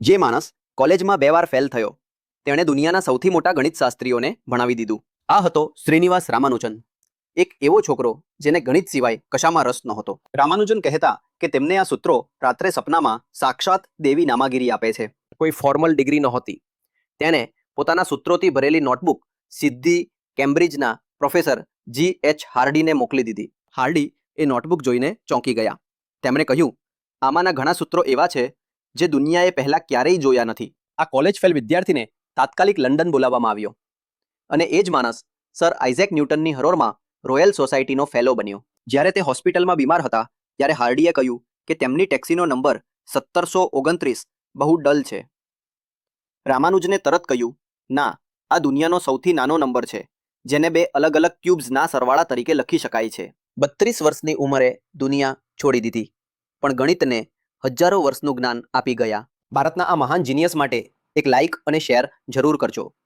જે માણસ કોલેજમાં બે વાર ફેલ થયો, તેણે દુનિયાના સૌથી મોટા ગણિતશાસ્ત્રીઓને ભણાવી દીધું. આ હતો શ્રીનિવાસ રામાનુજન, એક એવો છોકરો જેને ગણિત સિવાય કશામાં રસ નહોતો. રામાનુજન કહેતા કે તેમને આ સૂત્રો રાત્રે સપનામાં સાક્ષાત દેવી નામાગીરી આપે છે. કોઈ ફોર્મલ ડિગ્રી નહોતી. તેણે પોતાના સૂત્રોથી ભરેલી નોટબુક સીધી કેમ્બ્રિજના પ્રોફેસર જી એચ હાર્ડીને મોકલી દીધી. હાર્ડી એ નોટબુક જોઈને ચોંકી ગયા. તેમણે કહ્યું, આમાંના ઘણા સૂત્રો એવા છે જે દુનિયાએ પહેલાં ક્યારેય જોયા નથી. આ કોલેજ ફેલ વિદ્યાર્થીને તાત્કાલિક લંડન બોલાવવામાં આવ્યો. અને એ જ માણસ સર આઇઝેક ન્યૂટનની હરોળમાં રોયલ સોસાયટીનો ફેલો બન્યો. જ્યારે તે હોસ્પિટલમાં બીમાર હતા, ત્યારે હાર્ડીએ કહ્યું કે તેમની ટેક્સીનો નંબર સત્તરસો ઓગણત્રીસ. બહુ ડલ છે. રામાનુજને તરત કહ્યું, ના, આ દુનિયાનો સૌથી નાનો નંબર છે, જેને બે અલગ અલગ ક્યુબ્સના સરવાળા તરીકે લખી શકાય છે. બત્રીસ વર્ષની ઉંમરે દુનિયા છોડી દીધી. પણ ગણિતને હજારો વર્ષનું જ્ઞાન આપી ગયા. ભારતના આ મહાન જીનિયસ માટે એક લાઇક અને શેર જરૂર કરજો.